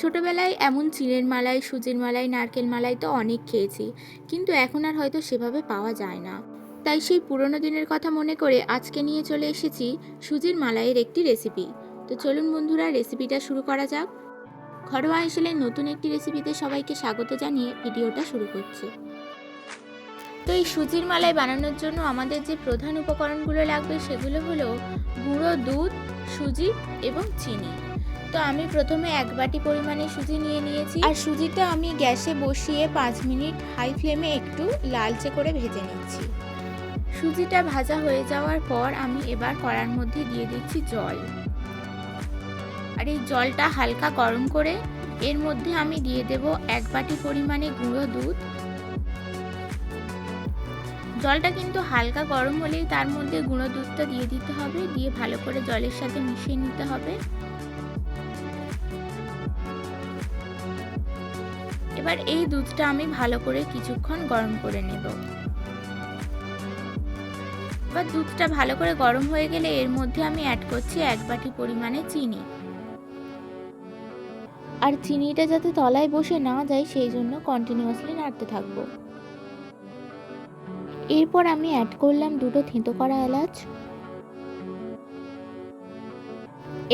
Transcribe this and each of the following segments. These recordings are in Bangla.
ছোটোবেলায় এমন চিড়ের মালাই, সুজির মালাই, নারকেল মালাই তো অনেক খেয়েছি, কিন্তু এখন আর হয়তো সেভাবে পাওয়া যায় না। তাই সেই পুরনো দিনের কথা মনে করে আজকে নিয়ে চলে এসেছি সুজির মালাইয়ের একটি রেসিপি। তো চলুন বন্ধুরা, রেসিপিটা শুরু করা যাক। ঘরোয়া হেসেলের নতুন একটি রেসিপিতে সবাইকে স্বাগত জানিয়ে ভিডিওটা শুরু করছি। তো এই সুজির মালাই বানানোর জন্য আমাদের যে প্রধান উপকরণগুলো লাগবে সেগুলো হলো গুঁড়ো, দুধ, সুজি এবং চিনি। তো আমি প্রথমে এক বাটি পরিমাণে সুজি নিয়ে নিয়েছি। আর সুজিটা আমি গ্যাসে বসিয়ে পাঁচ মিনিট হাই ফ্লেমে একটু লালচে করে ভেজে নিচ্ছি। সুজিটা ভাজা হয়ে যাওয়ার পর আমি এবার কড়ার মধ্যে দিয়ে দিচ্ছি জল। আর এই জলটা হালকা গরম করে এর মধ্যে আমি দিয়ে দেব এক বাটি পরিমাণে গুঁড়ো দুধ। জলটা কিন্তু হালকা গরম হলেই তার মধ্যে গুঁড়ো দুধটা দিয়ে দিতে হবে, দিয়ে ভালো করে জলের সাথে মিশিয়ে নিতে হবে। এবার এই দুধটা আমি ভালো করে কিছুক্ষণ গরম করে নেব। এবার দুধটা ভালো করে গরম হয়ে গেলে এর মধ্যে আমি অ্যাড করছি এক বাটি পরিমাণে চিনি। আর চিনিটা যাতে তলায় বসে না যায় সেই জন্য কন্টিনিউয়াসলি নাড়তে থাকব। এরপর আমি অ্যাড করলাম দুটো থেঁতো করা এলাচ।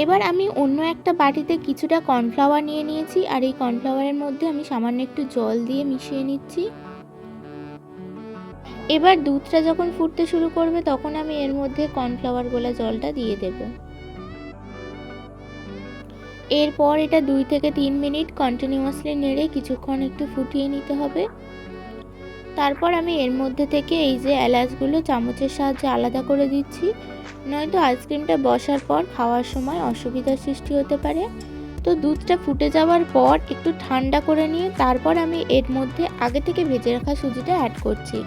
এবার আমি অন্য একটা বাটিতে কিছুটা কর্নফ্লাওয়ার নিয়ে নিয়েছি, আর এই কর্নফ্লাওয়ারের মধ্যে আমি সামান্য একটু জল দিয়ে মিশিয়ে নিচ্ছি। এবার দুধটা যখন ফুটতে শুরু করবে, তখন আমি এর মধ্যে কর্নফ্লাওয়ার গোলা জলটা দিয়ে দেব। এরপর এটা দুই থেকে তিন মিনিট কন্টিনিউয়াসলি নেড়ে কিছুক্ষণ একটু ফুটিয়ে নিতে হবে। তারপর আমি এর মধ্যে থেকে এই যে এলাচগুলো চামচের সাহায্যে আলাদা করে দিচ্ছি। নয়তো আইসক্রিমটা বসার পর খাওয়ার সময় অসুবিধার সৃষ্টি হতে পারে। তো দুধটা ফুটে যাওয়ার পর একটু ঠান্ডা করে নিয়ে তারপর আমি এর মধ্যে আগে থেকে ভেজে রাখা সুজিটা অ্যাড করছি।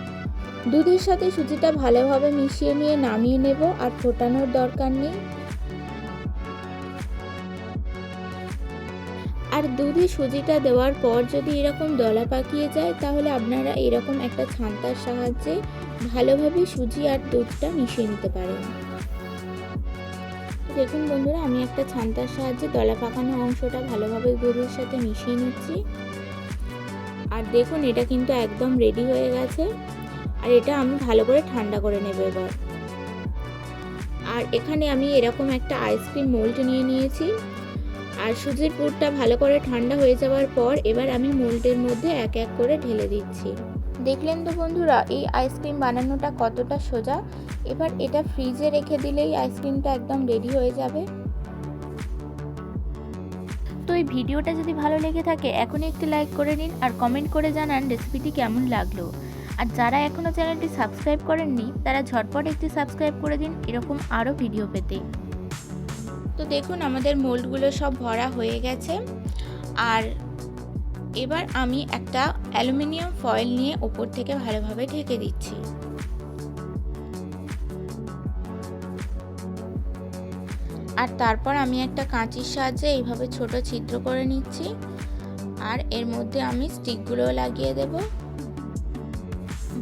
দুধের সাথে সুজিটা ভালোভাবে মিশিয়ে নিয়ে নামিয়ে নেব আর ফোটানোর দরকার নেই। আর দুধে সুজিটা দেওয়ার পর যদি এরকম দলা পাকিয়ে যায় তাহলে আপনারা এরকম একটা ছান্তার সাহায্যে ভালোভাবে সুজি আর দুধটা মিশিয়ে নিতে পারেন। দেখুন বন্ধুরা, আমি একটা ছান্তার সাহায্যে দলা পাকানো অংশটা ভালোভাবে গরুর সাথে মিশিয়ে নিচ্ছি। আর দেখুন, এটা কিন্তু একদম রেডি হয়ে গেছে। আর এটা আমি ভালো করে ঠান্ডা করে নেব এবার। আর এখানে আমি এরকম একটা আইসক্রিম মোল্ড নিয়ে নিয়েছি। আর সুজির পুরটা ভালো করে ঠান্ডা হয়ে যাওয়ার পর এবার আমি মোল্ডের মধ্যে এক এক করে ঢেলে দিচ্ছি। দেখলেন তো বন্ধুরা, এই আইসক্রিম বানানোটা কতটা সোজা? এবার এটা ফ্রিজে রেখে দিলেই আইসক্রিমটা একদম রেডি হয়ে যাবে। তো এই ভিডিওটা যদি ভালো লেগে থাকে, এখনই একটি লাইক করে নিন আর কমেন্ট করে জানান রেসিপিটি কেমন লাগল। আর যারা এখনও চ্যানেলটি সাবস্ক্রাইব করেননি, তারা ঝটপট একটি সাবস্ক্রাইব করে দিন, এরকম আরও ভিডিও পেতে। তো দেখুন, আমাদের মোল্ডগুলো সব ভরা হয়ে গেছে। আর এবার আমি একটা অ্যালুমিনিয়াম ফয়েল নিয়ে ওপর থেকে ভালোভাবে ঢেকে দিচ্ছি। আর তারপর আমি একটা কাঁচির সাহায্যে এইভাবে ছোট ছিদ্র করে নিচ্ছি। আর এর মধ্যে আমি স্টিকগুলো লাগিয়ে দেব।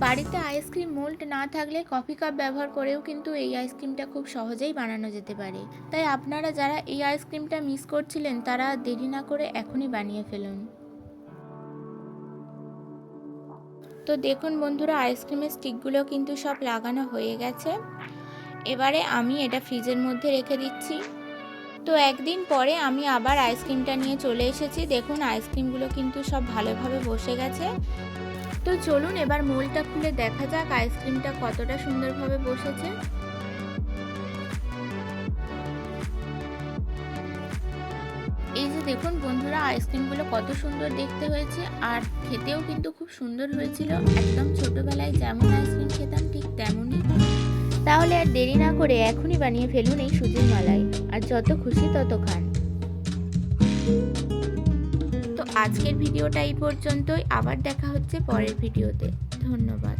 বাড়িতে আইসক্রিম মোল্ড না থাকলে কফি কাপ ব্যবহার করেও কিন্তু এই আইসক্রিমটা খুব সহজেই বানানো যেতে পারে। তাই আপনারা যারা এই আইসক্রিমটা মিস করছিলেন তারা দেরি না করে এখনই বানিয়ে ফেলুন। তো দেখুন বন্ধুরা, আইসক্রিমের স্টিকগুলো কিন্তু সব লাগানো হয়ে গেছে। এবারে আমি এটা ফ্রিজের মধ্যে রেখে দিচ্ছি। তো একদিন পরে আমি আবার আইসক্রিমটা নিয়ে চলে এসেছি। দেখুন, আইসক্রিমগুলো কিন্তু সব ভালোভাবে বসে গেছে। তো চলুন এবার মোলটা খুলে দেখা যাক আইসক্রিমটা কতটা সুন্দরভাবে বসেছে। এই যে দেখুন বন্ধুরা, আইসক্রিমগুলো কত সুন্দর দেখতে হয়েছে আর খেতেও কিন্তু খুব সুন্দর হয়েছিল। একদম ছোটবেলায় যেমন আইসক্রিম খেতাম ঠিক তেমনই। তাহলে আর দেরি না করে এখনই বানিয়ে ফেলুন এই সুজির মালাই। আর যত খুশি তত খান। তো আজকের ভিডিওটা এই পর্যন্তই। আবার দেখা হচ্ছে পরের ভিডিওতে। ধন্যবাদ।